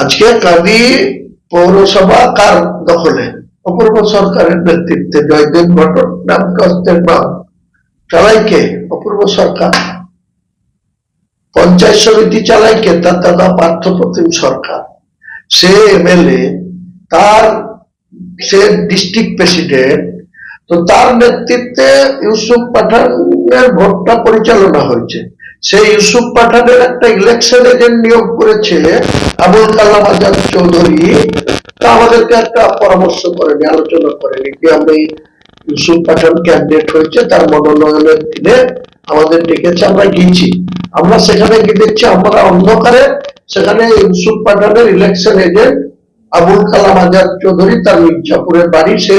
আজকে কাদি পৌরসভা কার দখলে? অপূর্ব সরকারের নেতৃত্বে জয়দেব ঘটক নাম কষ্টের নাম। চালাই কে? অপূর্ব সরকার। পঞ্চায়েত সমিতি চালাই কে? তার দাদা পার্থপ্রতিম সরকার। সে এমএলএ, তার সে ডিস্ট্রিক্ট প্রেসিডেন্ট, তো তার নেতৃত্বে ইউসুফ পাঠানের ভোটটা পরিচালনা হয়েছে। সেই ইউসুফ পাঠানের একটা ইলেকশন এজেন্ট নিয়োগ করেছে আবুল কালাম আজাদ চৌধুরী। তা আমাদেরকে একটা পরামর্শ করেনি, আলোচনা করেনি যে আমি ইউসুফ পাঠান ক্যান্ডিডেট হয়েছে, তার মনোনয়নের দিনে আমাদের ডেকেছে, আমরা গিয়েছি। আমরা সেখানে গিয়ে দেখছি আমরা অন্ধকারে সেখানে ইউসুফ পাঠানের ইলেকশন এজেন্ট আবুল কালাম আজাদ চৌধুরী, তার মির্জাপুরের বাড়ি, সে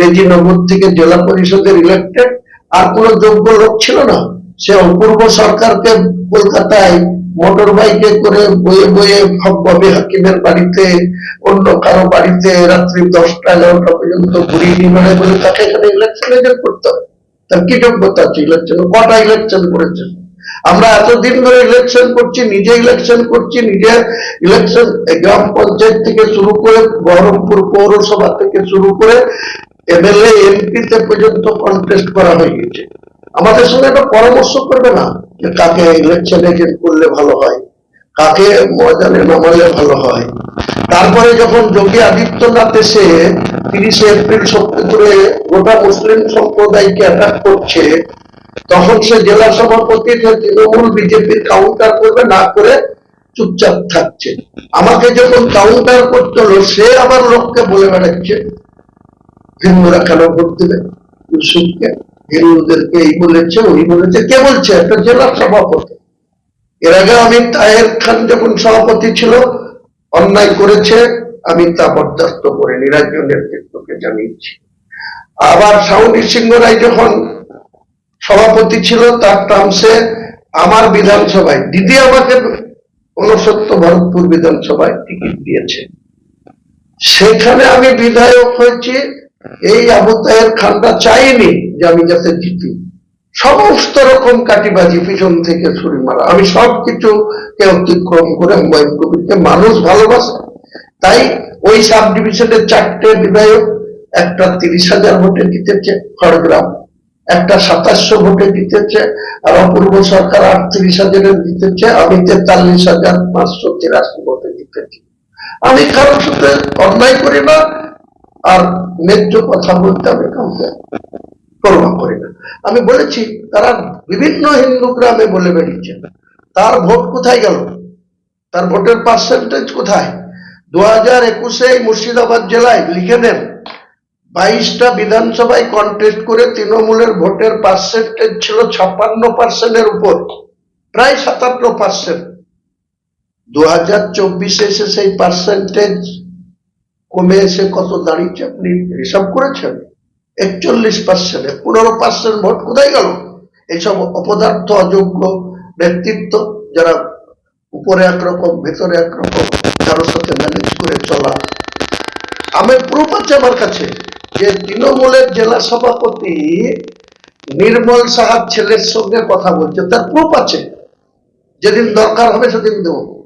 রেজিনগর থেকে জেলা পরিষদের ইলেক্টেড আর কোন যোগ্য লোক ছিল না। সে অপূর্ব সরকারকে কলকাতায় মোটর বাইকে করে বয়ে বয়ে হকবাবি হাকিমের বাড়িতে, অন্য কারও বাড়িতে রাত্রি দশটা, এগারোটা পর্যন্ত ঘুরিয়ে নিয়ে বেড়ায় বলে তাকে এখানে ইলেকশন এজেন্ট করতে হবে। তার কি যোগ্যতা আছে? ইলেকশন কটা ইলেকশন করেছে? আমরা এতদিন ধরে ইলেকশন করছি, নিজে ইলেকশন করছি, নিজে ইলেকশন গ্রাম পঞ্চায়েত থেকে শুরু করে বহরমপুর পৌরসভা থেকে শুরু করে এমএলএ, এমপিতে পর্যন্ত কন্টেস্ট করা হয়ে গেছে। আমাদের সঙ্গে একটা পরামর্শ করবে না যে কাকে ইলেকশন এজেন্ট করলে ভালো হয়, কাকে ময়দানে নামালে ভালো হয়। তারপরে যখন যোগী আদিত্যনাথ এসে তিরিশে এপ্রিল সপ্তাহে গোটা মুসলিম সম্প্রদায়কে অ্যাটাক করছে, তখন সে জেলা সভাপতি তৃণমূল বিজেপির কাউন্টার করবে, না করে চুপচাপ থাকছে। আমাকে যখন কাউন্টার করতে হলো, সে আবার লোককে বলে বেড়াচ্ছে হিন্দুরা কেন ভোট দেবে ইউসুফকে হিন্দুদেরকে এই বলেছে, ওই বলেছে, কে বলছে? একটা জেলা সভাপতি। এর আগে আমি তাহের খান যখন সভাপতি ছিল, অন্যায় করেছে, আমি তা বরদাস্ত করিনি, রাজ্য নেতৃত্বকে জানিয়েছি। আবার সাউনি সিংহ রায় যখন সভাপতি ছিল, তার টার্মসে আমার বিধানসভায়, দিদি আমাকে ঊনসত্য ভরতপুর বিধানসভায় টিকিট দিয়েছে। সেখানে আমি বিধায়ক হয়েছি, এই আবু তাহের খানটা চাইনি। যে আমি যাতে জিতি সমস্ত রকম কাটিবাজি পিছন থেকে ছুরি মারা আমি সব কিছুকে অতিক্রম করে হুমায়ুন কবিরকে মানুষ ভালোবাসে। তাই ওই সাব ডিভিশনের চারটে বিধায়ক, একটা তিরিশ হাজার ভোটে জিতেছে খড়গ্রাম, একটা সাতাশশো ভোটে জিতেছে, আর অপূর্ব সরকার আটত্রিশ হাজারে জিতেছে, আমি তেতাল্লিশ হাজার পাঁচশো তিরাশি ভোটে জিতেছি। আমি কারোর সাথে অন্যায় করি না, আর ন্যায্য কথা বলতে আমি কাউকে। করোনা করি না আমি বলেছি, তারা বিভিন্ন হিন্দু গ্রামে বলে বেরিয়েছে তার ভোট কোথায় গেল? তার ভোটের পার্সেন্টেজ কোথায়? দু হাজার একুশে মুর্শিদাবাদ জেলায় লিখে নেন, বাইশটা বিধানসভায় কন্টেস্ট করে তৃণমূলের ভোটের পার্সেন্টেজ ছিল ছাপ্পান্ন পার্সেন্টের উপর, প্রায় সাতান্ন পার্সেন্ট দু হাজার চব্বিশে এসে সেই পার্সেন্টেজ কমে এসে কত দাঁড়িয়েছে আপনি হিসাব করেছেন? একচল্লিশ পার্সেন্টে পনেরো পার্সেন্ট ভোট কোথায় গেল? এইসব অপদার্থ, অযোগ্য ব্যক্তিত্ব যারা উপরে একরকম, ভেতরে একরকম, কারোর সাথে ম্যানেজ করে চলা। আমি প্রুফ আছে আমার কাছে যে তৃণমূলের জেলা সভাপতি নির্মল সাহার ছেলের সঙ্গে কথা বলছে। তার প্রুফ আছে। যেদিন দরকার হবে সেদিন দেবো।